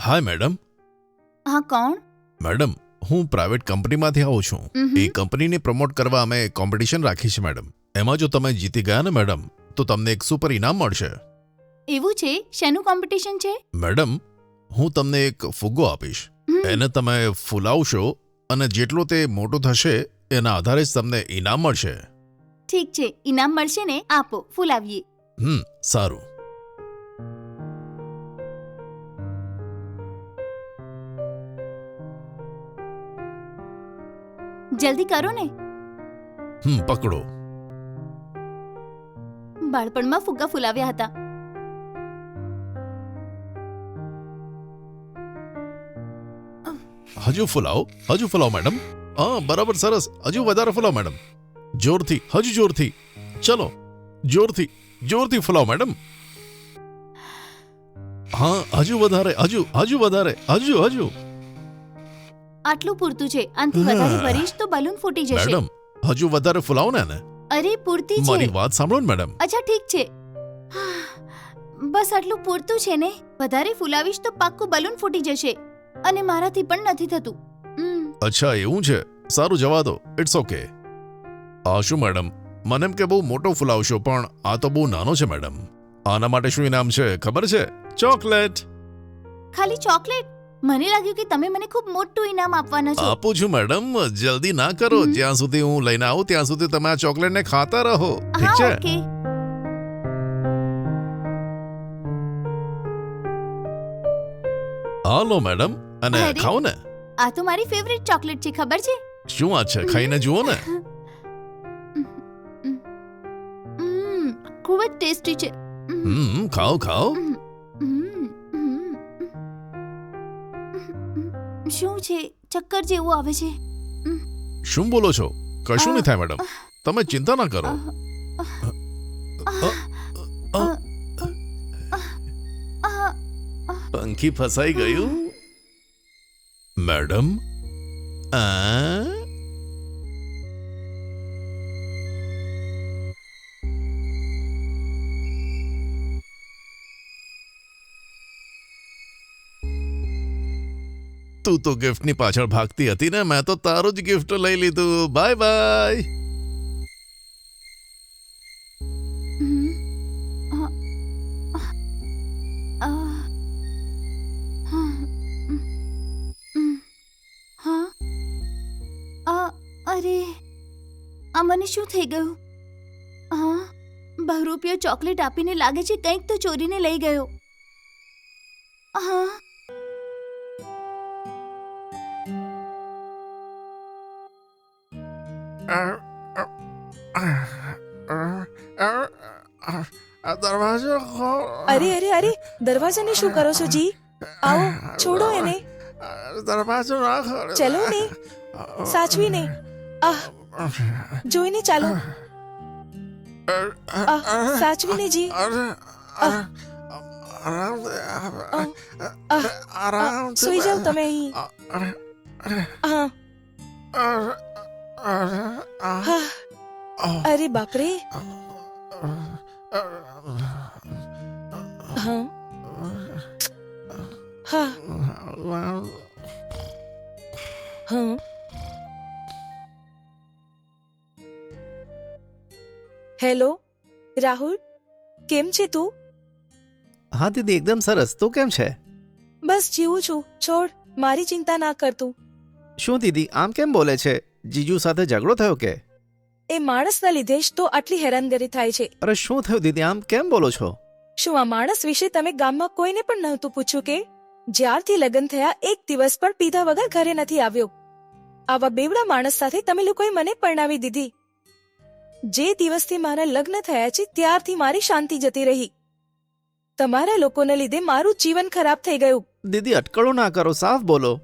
હાય madam. હા કોણ? Madam હું પ્રાઇવેટ કંપનીમાંથી આવું છું. એ કંપનીને પ્રમોટ કરવા અમે કોમ્પિટિશન રાખી છે મેડમ. એમાં જો તમે જીતી ગયા ને મેડમ તો તમને એક સુપર ઇનામ મળશે. એવું છે? શેનું કોમ્પિટિશન છે? મેડમ હું તમને એક ફુગ્ગો આપીશ. એને તમે ફૂલાવશો અને જેટલો તે મોટો થશે એના આધારે જ તમને ઇનામ મળશે. ઠીક છે ઇનામ મળશે ને? આપો ફૂલાવીએ. હમ સારું. જલ્દી કરો ને. હમ પકડો. બાળપણમાં ફુગ્ગા ફૂલાવ્યા હતા. હજુ ફૂલાવો હજુ ફૂલાવો મેડમ. હા બરાબર સરસ. હજુ વધારે ફૂલાવો મેડમ. જોરથી હજુ જોરથી. ચલો જોરથી જોરથી ફૂલાવો મેડમ. હા હજુ વધારે હજુ હજુ વધારે હજુ હજુ. આટલું પૂરતું છે. આનથી વધારે ભરીશ તો બલૂન ફૂટી જશે. મેડમ હજુ વધારે ફૂલાવો ને અરે પૂરતી મારી છે વાત સાંભળો ને મેડમ. અચ્છા ઠીક છે. બસ આટલું પૂરતું છે ને? વધારે ફૂલાવીશ તો પાક્કું બલૂન ફૂટી જશે. અને મારાથી પણ નથી થતું. અચ્છા એવું છે. સારું જવા દો. ઇટ્સ ઓકે આ શું મેડમ? મને એમ કે બહુ મોટો ફૂલાવશો પણ આ તો બહુ નાનો છે મેડમ. આના માટે શું ઇનામ છે ખબર છે? ચોકલેટ. ખાલી ચોકલેટ? મને લાગ્યું કે તમે મને ખૂબ મોટું ઇનામ આપવાના છો. આપું છું મેડમ. જલ્દી ના કરો. જ્યાં સુધી હું લઈને આવું ત્યાં સુધી તમે આ ચોકલેટને ખાતા રહો. ઠીક છે? ઓકે. Hello madam. અને. ખાઓ ને. આ તો મારી ફેવરિટ ચોકલેટ છે ખબર છે? શું વાત છે? ખાઈને જુઓ ને. ખૂબ જ ટેસ્ટી છે. હમ. ખાઓ ખાઓ. શું છે? ચક્કર જેવું આવે છે. શું બોલો છો? કશું નહીં થાય મેડમ. તમે ચિંતા ના કરો. પંખી ફસાઈ ગયું? મેડમ આ તું તો ગિફ્ટની પાછળ ભાગતી હતી ને મેં તો તારું જ ગિફ્ટ લઈ લીધું. બાય બાય ઉમ, આહ, આહ, હા, ઉમ, ઉમ, હા આ અરે આ મને શું થઈ ગયું? હા બહુ રૂપિયો ચોકલેટ આપીને લાગે છે કંઈક તો ચોરીને લઈ ગયો. હા દરવાજો અરે અરે અરે દરવાજાને શું કરો છો જી? આવો છોડો એને. દરવાજો ના ખોલો. ચલો ને. સાચવીને આહ જોઈને ચાલો. સાચવી સાચવીને જી. આરામ. સૂઈ જાઓ તમે અહીં. હા. અરે બાપરે. હા. હા. હા. હેલો રાહુલ કેમ છે તું? હા દીદી એકદમ સરસ. તું કેમ છે? બસ જીવું છું. છોડ મારી ચિંતા ના કરતું શું દીદી આમ કેમ બોલે છે? જીજુ સાથે ઝઘડો થયો કે? એ માણસના લીધે જ તો આટલી હેરાનગરી થાય છે. અરે શું થયું દીદી? આમ કેમ બોલો છો? શું આ માણસ વિશે તમે ગામમાં કોઈને પણ નહોતું પૂછ્યું કે? જ્યારથી લગ્ન થયા એક દિવસ પણ પીધા વગર ઘરે નથી આવ્યો. આવા બેવડા માણસ સાથે તમે લોકોએ મને પરણાવી દીધી. જે દિવસથી મારા લગ્ન થયા છે ત્યારથી મારી શાંતિ જતી રહી. તમારા લોકોને લીધે મારું જીવન ખરાબ થઈ ગયું. દીદી અટકળો ના કરો સાફ બોલો.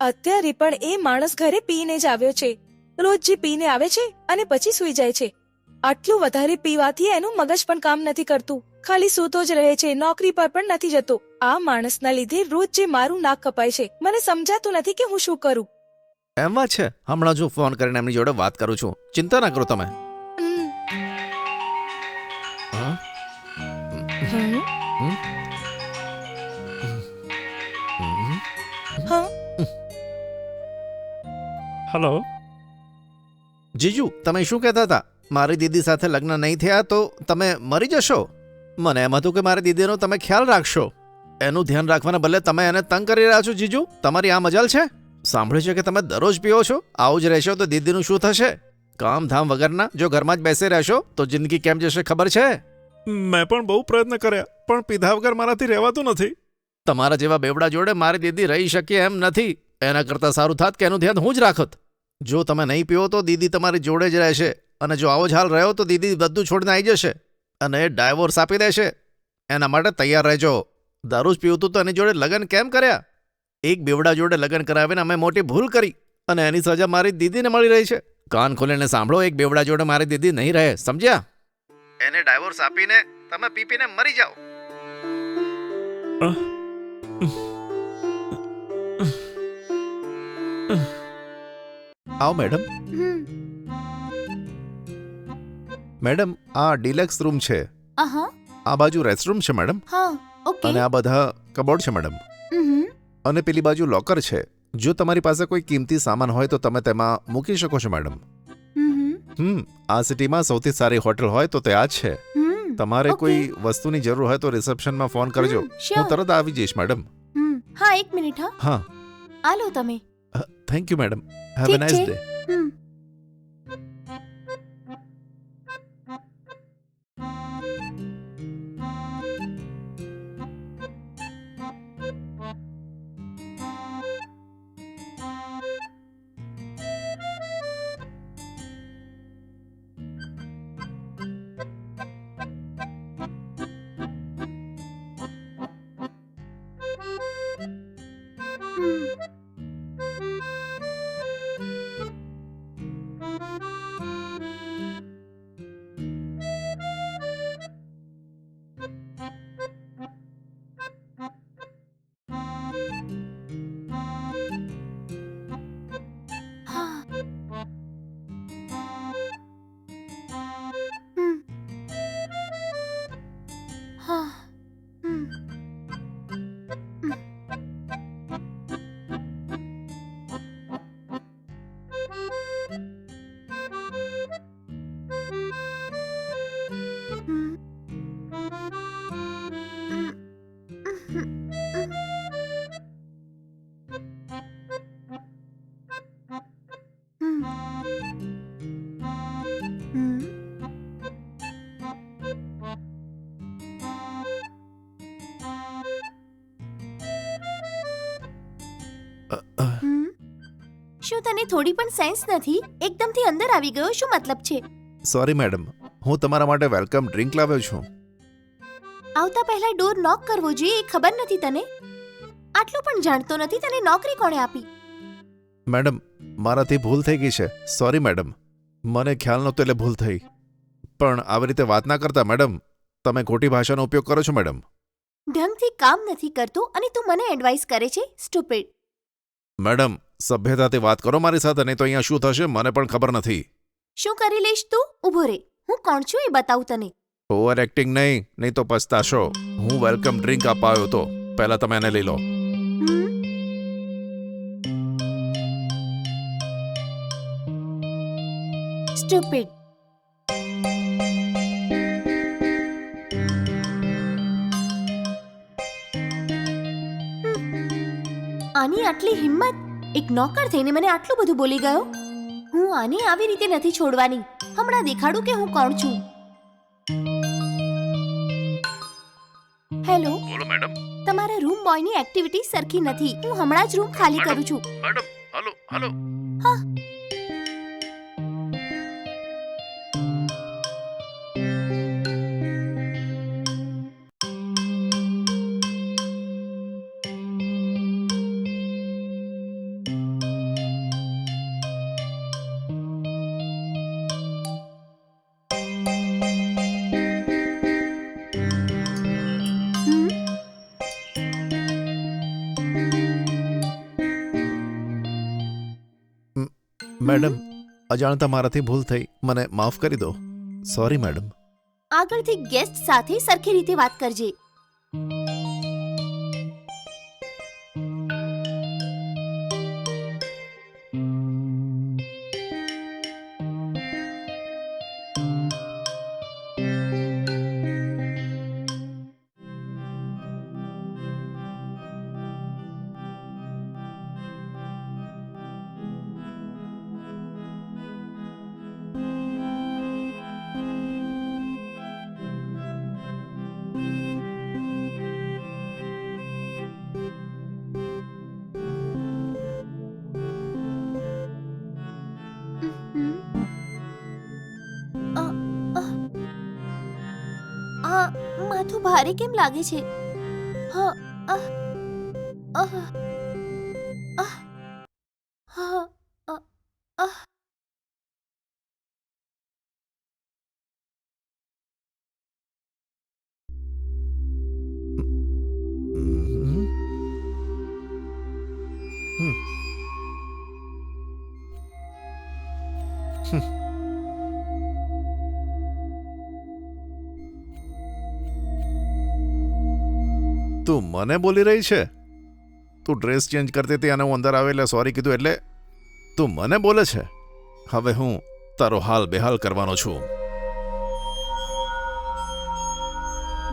અત્યારે પણ એ માણસ ઘરે પીને જ આવ્યો છે. રોજ જે પીને આવે છે અને પછી સૂઈ જાય છે. આટલું વધારે પીવાથી એનું મગજ પણ કામ નથી કરતું. ખાલી સૂતો જ રહે છે નોકરી પર પણ નથી જતો. આ માણસના લીધે રોજ જે મારું નાક કપાય છે મને સમજાતું નથી કે હું શું કરું. એમ વાત છે? હમણાં જો ફોન કરીને એમની જોડે વાત કરું છું. ચિંતા ના કરો તમે. હમ. હલો? જીજુ તમે શું કહેતા હતા? મારી દીદી સાથે લગ્ન નહીં થયા તો તમે મરી જશો? મને એમ હતું કે મારી દીદીનો તમે ખ્યાલ રાખશો. એનું ધ્યાન રાખવાના બદલે તમે એને તંગ કરી રહ્યા છો જીજુ? તમારી આ મજાલ છે? સાંભળ્યું છે કે તમે દરરોજ પીઓ છો? આવું જ રહેશો તો દીદીનું શું થશે? કામ ધામ વગરના જો ઘરમાં જ બેસી રહેશો તો જિંદગી કેમ જશે ખબર છે? મેં પણ બહુ પ્રયત્ન કર્યા પણ પીધા વગર મારાથી રહેવાતું નથી. તમારા જેવા બેવડા જોડે મારી દીદી રહી શકે એમ નથી. એના કરતાં સારું થાત કે એનું ધ્યાન હું જ રાખત. જો તમે નહીં પીવો તો દીદી તમારી જોડે જ રહેશે. અને જો આવો જ હાલ રહ્યો તો દીદી બધું છોડીને આવી જશે. અને ડાયવોર્સ આપી દેશે. એના માટે તૈયાર રહેજો. દારૂ જ પીવતું તો એની જોડે લગ્ન કેમ કર્યા? એક બેવડા જોડે લગ્ન કરાવીને અમે મોટી ભૂલ કરી. અને એની સજા મારી દીદીને મળી રહી છે. કાન ખોલીને સાંભળો, એક બેવડા જોડે મારી દીદી નહીં રહે. સમજ્યા? એને ડાયવોર્સ આપીને તમે પીપીને મરી જાઓ. આવો મેડમ મેડમ આ ડિલેક્સ રૂમ છે આહા આ બાજુ રેસ્ટરૂમ છે મેડમ હા ઓકે અને આ બધા કબોર્ડ છે મેડમ અને પેલી બાજુ લોકર છે। જો તમારી પાસે કોઈ કિંમતી સામાન હોય તો તમે તેમાં મૂકી શકો છો મેડમ હમ આ સિટીમાં સૌથી સારી હોટલ હોય તો તે આ જ છે। તમારે કોઈ વસ્તુની જરૂર હોય તો રિસેપ્શનમાં ફોન કરજો। હું તરત આવી જઈશ મેડમ હા એક મિનિટ હા. હા। આલો તમે. થેન્ક યુ મેડમ હેવ ઠીક અ નાઇસ થોડી પણ સેન્સ નથી. એકદમથી અંદર આવી ગયો શું મતલબ છે? સોરી મેડમ હું તમારા માટે વેલકમ ડ્રિંક લાવ્યો છું. આવતા પહેલા ડોર નોક કરવો જોઈએ એ ખબર નથી તને? આટલું પણ જાણતો નથી તને નોકરી કોણે આપી? મેડમ મારાથી ભૂલ થઈ ગઈ છે. સોરી મેડમ મને ખ્યાલ નહોતો એટલે ભૂલ થઈ. પણ આવી રીતે વાત ના કરતા મેડમ તમે ખોટી ભાષાનો ઉપયોગ કરો છો મેડમ ઢંગથી કામ નથી કરતો અને તું મને એડવાઇસ કરે છે સ્ટુપિડ મેડમ સભ્યતાથી વાત કરો મારી સાથે નહીં તો અહીંયા શું થશે મને પણ ખબર નથી. શું કરી લઈશ તું? ઊભો રે. હું કોણ છું એ બતાવું તને. ઓવર એક્ટિંગ નહીં નહીં તો પછતાશો હું વેલકમ ડ્રિંક અપાયો તો. પહેલા તમે એને લઈ લો. હમ? આની આટલી હિંમત? એક નોકર થઈને મને આટલું બધું બોલી ગયો? હું આને આવી રીતે નથી છોડવાની. હમણાં દેખાડું કે હું કોણ છું? હેલો બોલો મેડમ તમારા રૂમ બોયની એક્ટિવિટી સરખી નથી. હું હમણાં જ રૂમ ખાલી કરું છું. મેડમ હલો હલો હમ? મેડમ, અજાણતા મારાથી ભૂલ થઈ. મને માફ કરી દો. Sorry madam. આગળથી ગેસ્ટ સાથે સરખી રીતે વાત કરજે. માથું ભારે કેમ લાગે છે? હા તું મને બોલી રહી છે? તું ડ્રેસ ચેન્જ કરતી હતી અને હું અંદર આવે એટલે સોરી કીધું એટલે તું મને બોલે છે? હવે હું તારો હાલ બેહાલ કરવાનો છું.